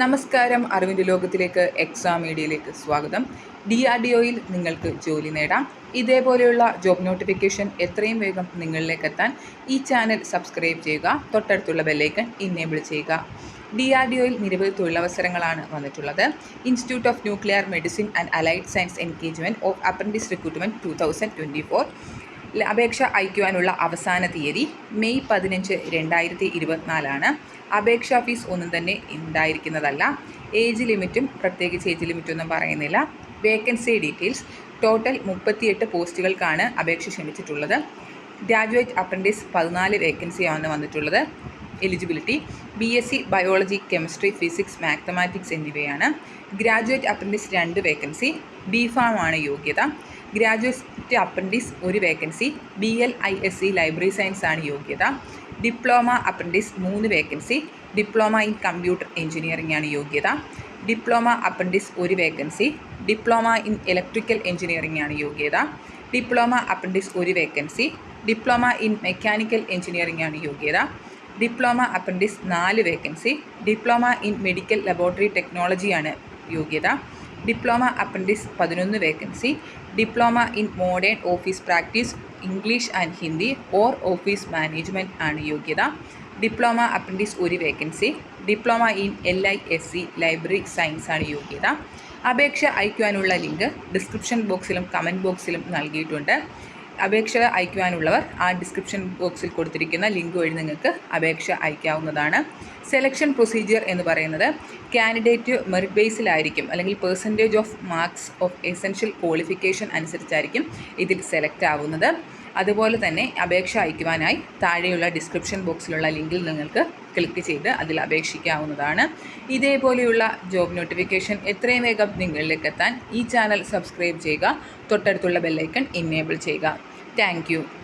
നമസ്കാരം. അറിവിന്റെ ലോകത്തിലേക്ക് എക്സാം മീഡിയയിലേക്ക് സ്വാഗതം. ഡി ആർ ഡി ഒയിൽ നിങ്ങൾക്ക് ജോലി നേടാം. ഇതേപോലെയുള്ള ജോബ് നോട്ടിഫിക്കേഷൻ എത്രയും വേഗം നിങ്ങളിലേക്ക് എത്താൻ ഈ ചാനൽ സബ്സ്ക്രൈബ് ചെയ്യുക തൊട്ടടുത്തുള്ള ബെല്ലൈക്കൺ ഇന്നേബിൾ ചെയ്യുക. ഡി ആർ ഡി ഒയിൽ നിരവധി തൊഴിലവസരങ്ങളാണ് വന്നിട്ടുള്ളത്. Institute of nuclear medicine and allied science engagement of apprentice recruitment two thousand twenty four അപേക്ഷ അയക്കുവാനുള്ള അവസാന തീയതി മെയ് പതിനഞ്ച് രണ്ടായിരത്തി ഇരുപത്തിനാലാണ് അപേക്ഷാ ഫീസ് ഒന്നും തന്നെ ഉണ്ടായിരിക്കുന്നതല്ല. ഏജ് ലിമിറ്റും പ്രത്യേകിച്ച് ഏജ് ലിമിറ്റൊന്നും പറയുന്നില്ല. വേക്കൻസി ഡീറ്റെയിൽസ് ടോട്ടൽ മുപ്പത്തിയെട്ട് പോസ്റ്റുകൾക്കാണ് അപേക്ഷ ക്ഷണിച്ചിട്ടുള്ളത്. ഗ്രാജുവേറ്റ് അപ്രന്റീസ് പതിനാല് വേക്കൻസിയാണ് വന്നിട്ടുള്ളത്. Eligibility B S C biology chemistry physics mathematics എന്നിവയാണ്. ഗ്രാജുവേറ്റ് അപ്രന്റീസ് രണ്ട് വേക്കൻസി ബി ഫാം ആണ് യോഗ്യത. ഗ്രാജുവേറ്റ് അപ്രന്റീസ് ഒരു vacancy B L I S C library science ആണ് യോഗ്യത. ഡിപ്ലോമ അപ്രന്റീസ് മൂന്ന് vacancy diploma in computer engineering ആണ് യോഗ്യത. ഡിപ്ലോമ അപ്രന്റീസ് ഒരു vacancy diploma in electrical engineering ആണ് യോഗ്യത. ഡിപ്ലോമ അപ്രന്റീസ് ഒരു vacancy diploma in mechanical engineering ആണ് യോഗ്യത. ഡിപ്ലോമ അപ്രന്റീസ് നാല് vacancy diploma in medical laboratory ടെക്നോളജിയാണ് യോഗ്യത. ഡിപ്ലോമ അപ്രന്റീസ് പതിനൊന്ന് vacancy diploma in modern office practice English and Hindi or office management ആണ് യോഗ്യത. ഡിപ്ലോമ അപ്രന്റീസ് ഒരു vacancy diploma in L I S C library science ആണ് യോഗ്യത. അപേക്ഷ അയക്കുവാനുള്ള ലിങ്ക് ഡിസ്ക്രിപ്ഷൻ ബോക്സിലും കമന്റ് ബോക്സിലും നൽകിയിട്ടുണ്ട്. അപേക്ഷ അയക്കുവാനുള്ളവർ ആ ഡിസ്ക്രിപ്ഷൻ ബോക്സിൽ കൊടുത്തിരിക്കുന്ന ലിങ്ക് വഴി നിങ്ങൾക്ക് അപേക്ഷ അയക്കാവുന്നതാണ്. സെലക്ഷൻ പ്രൊസീജിയർ എന്ന് പറയുന്നത് കാൻഡിഡേറ്റ് മെറിറ്റ് ബേസിലായിരിക്കും അല്ലെങ്കിൽ percentage of marks of essential qualification അനുസരിച്ചായിരിക്കും ഇതിൽ സെലക്ട് ആവുന്നത്. അതുപോലെ തന്നെ അപേക്ഷ അയക്കുവാനായി താഴെയുള്ള ഡിസ്ക്രിപ്ഷൻ ബോക്സിലുള്ള ലിങ്കിൽ നിങ്ങൾക്ക് ക്ലിക്ക് ചെയ്ത് അതിൽ അപേക്ഷിക്കാവുന്നതാണ്. ഇതേപോലെയുള്ള ജോബ് നോട്ടിഫിക്കേഷൻ എത്രയും വേഗം നിങ്ങളിലേക്ക് എത്താൻ ഈ ചാനൽ സബ്സ്ക്രൈബ് ചെയ്യുക. തൊട്ടടുത്തുള്ള ബെല്ലൈക്കൺ ഇന്നേബിൾ ചെയ്യുക. താങ്ക്